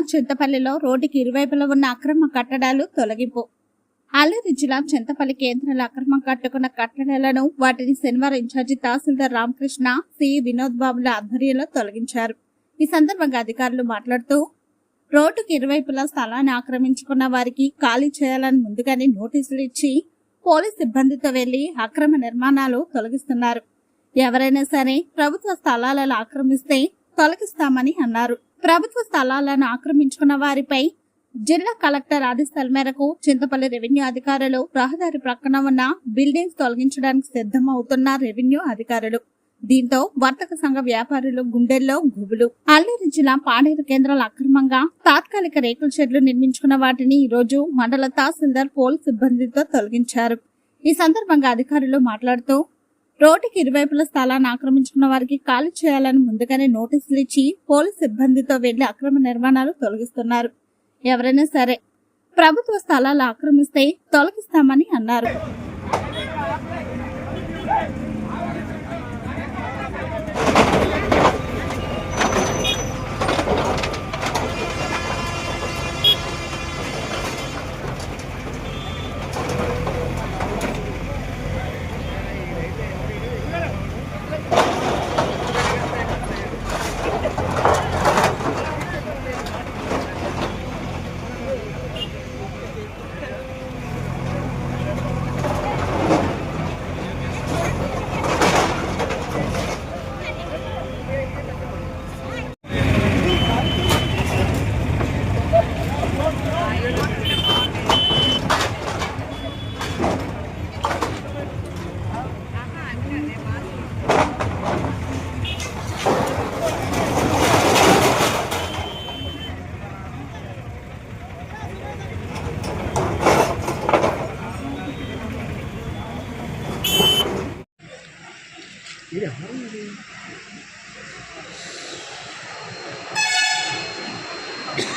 చింతపల్లిలో రోడ్డుకి ఇరువైపులా ఉన్న అక్రమ కట్టడాలు తొలగింపు. అల్లూరి జిల్లా చింతపల్లి కేంద్రంలో అక్రమం కట్టుకున్న కట్టడాలను వాటిని శనివారం ఇన్ఛార్జి తహసీల్దార్ రామకృష్ణ సి. వినోద్ బాబుల ఆధ్వర్యంలో తొలగించారు. ఈ సందర్భంగా అధికారులు మాట్లాడుతూ రోడ్డుకి ఇరువైపులా స్థలాన్ని ఆక్రమించుకున్న వారికి ఖాళీ చేయాలని ముందుగానే నోటీసులు ఇచ్చి పోలీస్ సిబ్బందితో వెళ్ళి అక్రమ నిర్మాణాలు తొలగిస్తున్నారు. ఎవరైనా సరే ప్రభుత్వ స్థలాలను ఆక్రమిస్తే తొలగిస్తామని అన్నారు. ప్రభుత్వ స్థలాలను ఆక్రమించుకున్న వారిపై జిల్లా కలెక్టర్ ఆదేశాల మేరకు చింతపల్లి రెవెన్యూ అధికారులు రహదారి ప్రక్కన ఉన్న బిల్డింగ్స్ తొలగించడానికి సిద్ధమవుతున్న రెవెన్యూ అధికారులు. దీంతో వర్తక సంఘ వ్యాపారులు గుండెల్లో గుబులు. అల్లూరి జిల్లా పాడేరు కేంద్రాలు అక్రమంగా తాత్కాలిక రేకుల షెడ్లు నిర్మించుకున్న వాటిని ఈ రోజు మండల తహసీల్దార్ పోలీస్ సిబ్బందితో తొలగించారు. ఈ సందర్భంగా అధికారులు మాట్లాడుతూ రోడ్డుకి ఇరువైపుల స్థలాన్ని ఆక్రమించుకున్న వారికి ఖాళీ చేయాలని ముందుగానే నోటీసులు ఇచ్చి పోలీస్ సిబ్బందితో వెళ్ళి అక్రమ నిర్మాణాలు తొలగిస్తున్నారు. ఎవరైనా సరే ప్రభుత్వ స్థలాలు ఆక్రమిస్తే తొలగిస్తామని అన్నారు.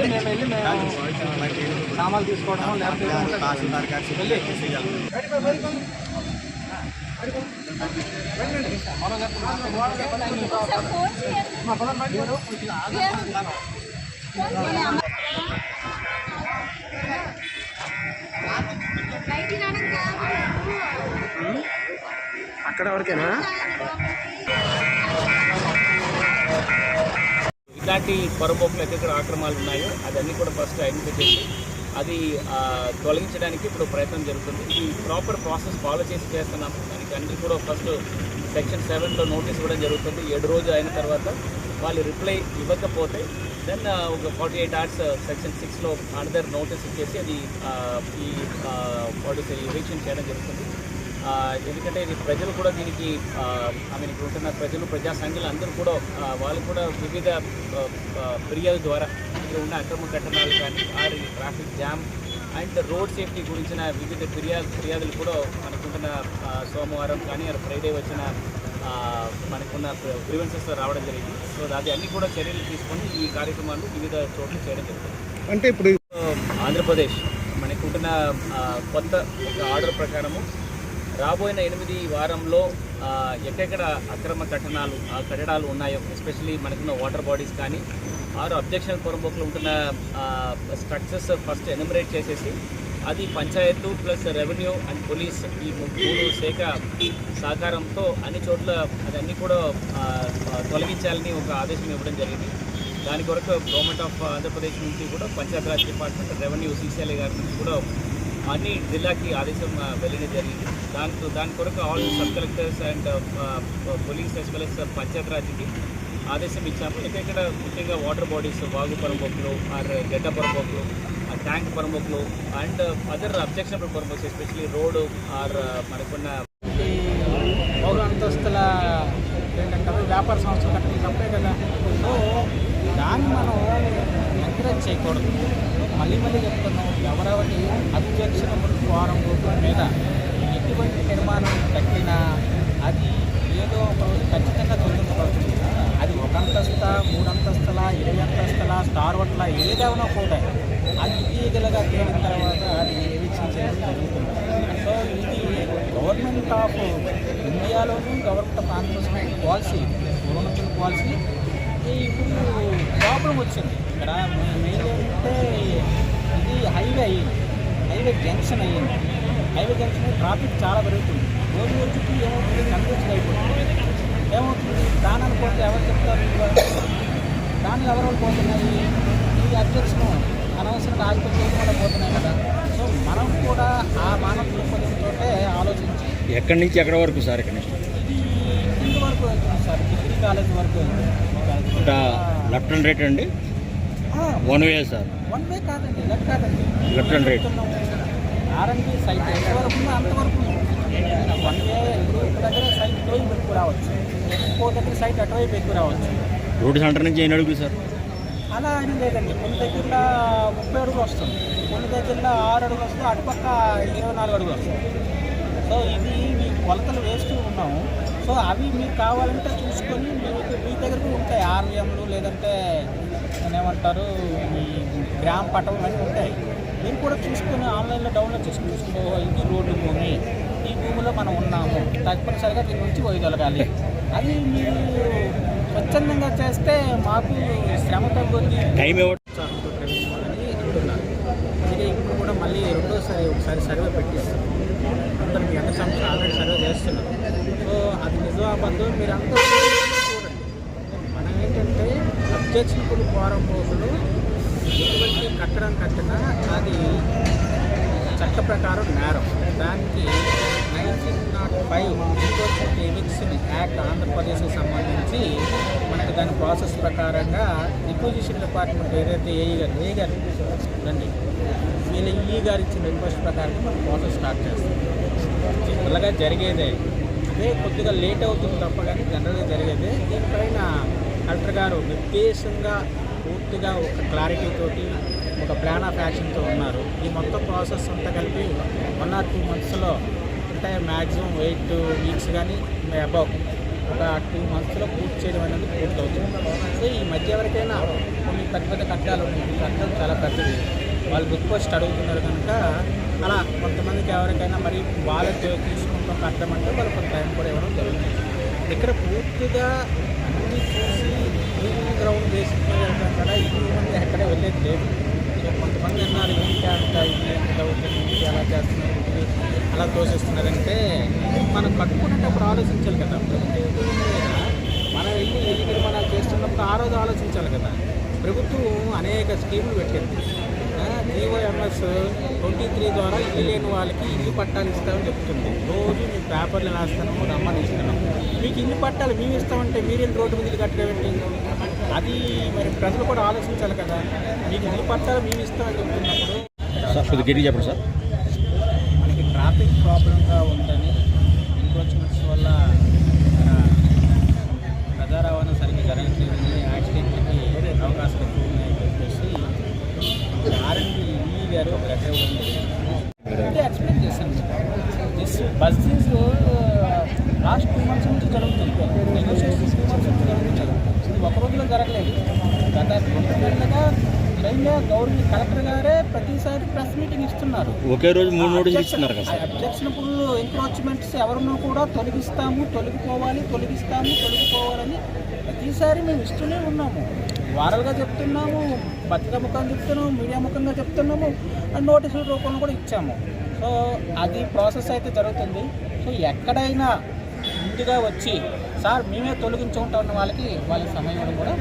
ఇదే మేము వెళ్ళి మేము సామాన్లు తీసుకోవడము లేకపోతే అక్కడ వరకేనా ఇలాంటి పొరపోకులు ఎక్కడ ఆక్రమాలు ఉన్నాయో అదన్నీ కూడా ఫస్ట్ ఐడెంటిఫై చేసి అది తొలగించడానికి ఇప్పుడు ప్రయత్నం జరుగుతుంది. ఈ ప్రాపర్ ప్రాసెస్ ఫాలో చేసి చేస్తున్నాం. దానికి అన్ని కూడా ఫస్ట్ సెక్షన్ సెవెన్లో నోటీస్ ఇవ్వడం జరుగుతుంది. ఏడు రోజు అయిన తర్వాత వాళ్ళు రిప్లై ఇవ్వకపోతే దెన్ ఒక ఫార్టీ ఎయిట్ అవర్స్ సెక్షన్ సిక్స్లో అనదర్ నోటీస్ ఇచ్చేసి అది ఈ ఫార్టీ ఎవిక్షన్ చేయడం జరుగుతుంది. ఎందుకంటే ఇది ప్రజలు కూడా దీనికి ఐ మీన్ ఇక్కడ ఉంటున్న ప్రజలు ప్రజా సంఘాలు అందరూ కూడా వాళ్ళు కూడా వివిధ ఫిర్యాదు ద్వారా ఇక్కడ ఉన్న అక్రమ కట్టడాలు కానీ or traffic jam and road safety గురించిన వివిధ ఫిర్యాదు ఫిర్యాదులు కూడా మనకుంటున్న సోమవారం కానీ ఫ్రైడే వచ్చిన మనకున్న గ్రీవెన్సెస్ రావడం జరిగింది. సో అది అన్ని కూడా చర్యలు తీసుకొని ఈ కార్యక్రమాలు వివిధ చోట్ల చేయడం జరుగుతుంది. అంటే ఇప్పుడు ఆంధ్రప్రదేశ్ మనకుంటున్న కొత్త ఆర్డర్ ప్రకారము రాబోయిన ఎనిమిది వారంలో ఎక్కడెక్కడ అక్రమ కట్టడాలు ఆ కట్టడాలు ఉన్నాయో ఎస్పెషలీ మనకున్న వాటర్ బాడీస్ కానీ ఆరు అబ్జెక్షన్ పొరబోకులు ఉంటున్న స్ట్రక్చర్స్ ఫస్ట్ ఎనమరేట్ చేసేసి అది panchayat plus revenue and police ఈ మూడు శాఖ సహకారంతో అన్ని చోట్ల అదన్నీ కూడా తొలగించాలని ఒక ఆదేశం ఇవ్వడం జరిగింది. దాని కొరకు గవర్నమెంట్ ఆఫ్ ఆంధ్రప్రదేశ్ నుంచి కూడా పంచాయతీరాజ్ డిపార్ట్మెంట్ రెవెన్యూ సీసీఎల్ఏ గారి నుంచి కూడా అన్ని జిల్లాకి ఆదేశం వెళ్ళడం జరిగింది. దాంతో దాని కొరకు all sub collectors and police as well పంచాయతీరాజ్కి ఆదేశం ఇచ్చాము. ఎక్కడెక్కడ ముఖ్యంగా వాటర్ బాడీస్ వాగు పరంబొక్కులు ఆర్ గడ్డ పరంబొక్కులు ట్యాంక్ పరంబొక్కులు అండ్ అదర్ అబ్జెక్షనబుల్ పరంబొక్స్ ఎస్పెషలీ రోడ్ ఆర్ మనకున్న ఈ పౌర అంతస్తుల ఏంటంటారు? వ్యాపార సంస్థలు కట్టడం తప్పే కదా. సో దాన్ని మనం ఎంకరేజ్ చేయకూడదు. మళ్ళీ మళ్ళీ చెప్తున్నాం ఎవరెవరి అధ్యక్షుల ఫారం రూపాయల మీద ఎటువంటి నిర్మాణం కట్టినా అది ఏదో ఒక రోజు ఖచ్చితంగా తొలగించబడుతుంది. అది ఒక అంతస్తుల మూడు అంతస్తుల ఇరవై అంతస్తుల స్టార్ హోటల ఏదైనా కూడా అది ఇల్లీగల్గా తేలిన తర్వాత అది ఎవిక్షన్ చేయడం జరుగుతుంది. సో ఇది government of ఇండియాలోనూ government of Andhra Pradesh policy Arunachal policy. ఇప్పుడు ప్రాబ్లం వచ్చింది. ఇక్కడ మెయిన్ ఏంటంటే ఇది హైవే అయ్యింది. హైవే జంక్షన్ అయ్యింది. హైవే జంక్షన్ ట్రాఫిక్ చాలా పెరుగుతుంది. రోజు రోజుకి ఏమవుతుంది? కన్ఫ్యూజన్ అయిపోతుంది. ఏమవుతుంది? దాని అనుకోండి ఎవరు చెప్తారు? దానిలో ఎవరు పోతున్నాయి ఈ అధ్యక్షను అనవసరంగా ఆధిపత్యం కూడా పోతున్నాయి కదా. సో మనం కూడా ఆ మానవ దృక్పథంతో ఆలోచించి ఎక్కడి నుంచి ఎక్కడి వరకు సార్ ఇక్కడ? నుంచి ఇది కింద వరకు వెళ్తుంది సార్. డిగ్రీ కాలేజ్ వరకు వెళ్తుంది ఇట. లెఫ్ట్ అండ్ రైట్ అండి? One way sir one way కాదండి లెఫ్ట్ కాదండి. Left and right. R and B site ఎంతవరకు ఉందో అంతవరకు. వన్ వే ఇప్పుడు దగ్గర సైట్ ఇటువైపు ఎక్కువ రావచ్చు. ఇంకో దగ్గర సైట్ అటువైపు ఎక్కువ రావచ్చు. రోడ్ సెంటర్ నుంచి ఎన్ని అడుగులు సార్ అలా అని లేదండి. కొన్ని దగ్గరలో ముప్పై అడుగులు వస్తుంది. కొన్ని దగ్గరలో ఆరు అడుగులు వస్తుంది. అటుపక్క ఇరవై నాలుగు అడుగులు వస్తుంది. సో ఇది మీ కొలతలు వేస్తూ ఉన్నాము. సో అవి మీరు కావాలంటే చూసుకొని మీకు మీ దగ్గర కూడా ఉంటాయి ఆర్వీఎంలు లేదంటే ఏమంటారు ఈ గ్రామ పటం అన్నీ ఉంటాయి. మీరు కూడా చూసుకొని ఆన్లైన్లో డౌన్లోడ్ చేసుకుని చూసుకో ఇది రోడ్డు భూమి ఈ భూమిలో మనం ఉన్నాము. తప్పనిసరిగా దీని నుంచి వైదొలగాలి అది మీరు స్వచ్ఛందంగా చేస్తే మాకు శ్రమ తగ్గుద్ది. ఇది ఇప్పుడు కూడా మళ్ళీ రెండోసారి ఒకసారి సర్వే పెట్టిస్తాం. అందరు మీ అందరి సంస్థ ఆల్రెడీ సర్వే చేస్తున్నారు సో అది నిజం అబద్ధం మీరు అందరూ ఏంటంటే అబ్జెక్షన్ఫుల్ ఫారం రోజులు ఎటువంటి కట్టడం కట్టినా అది చట్ట ప్రకారం నేరం. దానికి nineteen nought five eviction act ఆంధ్రప్రదేశ్కి సంబంధించి మనకి దాని ప్రాసెస్ ప్రకారంగా రిక్వజిషన్ డిపార్ట్మెంట్ ఏదైతే ఏఈ గారు ఏ గారు రండి వీళ్ళ ఈ గారు ఇచ్చిన రిక్వెస్ట్ ప్రకారం మనం ప్రాసెస్ స్టార్ట్ చేస్తాం. జనరల్గా జరిగేదే. అదే కొద్దిగా లేట్ అవుతుంది తప్ప కానీ జనరల్గా జరిగేదే. దీనిపైన కలెక్టర్ గారు నిర్దేశంగా పూర్తిగా ఒక క్లారిటీ తోటి ఒక ప్లాన్ ఆఫ్ యాక్షన్తో ఉన్నారు. ఈ మొత్తం ప్రాసెస్ అంతా కలిపి వన్ ఆర్ టూ మంత్స్లో అంటే మ్యాక్సిమం ఎయిట్ వీక్స్ కానీ అబౌవ్ ఒక టూ మంత్స్లో పూర్తి చేయడం అనేది పూర్తవుతుంది. సో ఈ మధ్య ఎవరికైనా కొన్ని పెద్ద పెద్ద కట్టాలు ఉన్నాయి. కట్టడం చాలా పెద్దది. వాళ్ళు రిక్వెస్ట్ అడుగుతున్నారు కనుక అలా కొంతమందికి ఎవరికైనా మరి వాళ్ళతో తీసుకుంటాం కట్టమంటే వాళ్ళు కొంత టైం కూడా ఇవ్వడం జరుగుతుంది. ఇక్కడ పూర్తిగా అన్ని చూసి ఈ గ్రౌండ్ బేసిక్ మీద వెళ్తాం కదా మంది ఎక్కడ వెళ్ళేది లేదు సో కొంతమంది అన్నారు ఏం అంత ఇది ఎంత అవుతుంది ఎలా చేస్తున్నారు ఇది అలా తోసేస్తున్నారంటే మనం కట్టుకునేటప్పుడు ఆలోచించాలి కదా ప్రతి మనం వెళ్ళి ఇల్లు మనం చేస్తున్నప్పుడు ఆ రోజు ఆలోచించాలి కదా ప్రభుత్వం అనేక స్కీములు పెట్టింది. ట్వంటీ త్రీ ద్వారా ఇల్లు లేని వాళ్ళకి ఇల్లు పట్టాలు ఇస్తామని చెప్తుంది. రోజు మీ పేపర్లు రాస్తాము రమ్మని ఇస్తున్నాం మీకు ఇల్లు పట్టాలు మేము ఇస్తామంటే మీరేం రోడ్డు మీద కట్టడం అది మరి ప్రజలు కూడా ఆలోచించాలి కదా. మీకు ఇల్లు పట్టాలు మేము ఇస్తామని చెప్తున్నప్పుడు సార్ కొద్దిగా చెప్పండి సార్. లాస్ట్ టూ మంత్స్ నుంచి జరుగుతుంది. నెగోషియేషన్ టూ మంత్స్ నుంచి జరుగుతుంది. ఇది ఒక రోజులో జరగలేదు. గత రెండు నెలలుగా స్వయంగా గవర్నమెంట్ కలెక్టర్ గారే ప్రతిసారి ప్రెస్ మీటింగ్ ఇస్తున్నారు. ఒకే రోజు మూడు నోటీసులు ఇస్తున్నారు కదా అబ్జెక్షనబుల్ ఎంక్రోచ్మెంట్స్ ఎవరున్నా కూడా తొలగిస్తాము తొలగిపోవాలి తొలగిస్తాము తొలగిపోవాలని ప్రతిసారి మేము ఇస్తూనే ఉన్నాము. వారలుగా చెప్తున్నాము పత్రికా ముఖంగా చెప్తున్నాము మీడియా ముఖంగా చెప్తున్నాము అండ్ నోటీసుల రూపంలో కూడా ఇచ్చాము. సో అది ప్రాసెస్ అయితే జరుగుతుంది. సో ఎక్కడైనా ముందుగా వచ్చి సార్ మేమే తొలగించుకుంటా ఉన్న వాళ్ళకి వాళ్ళకి సమయం కూడా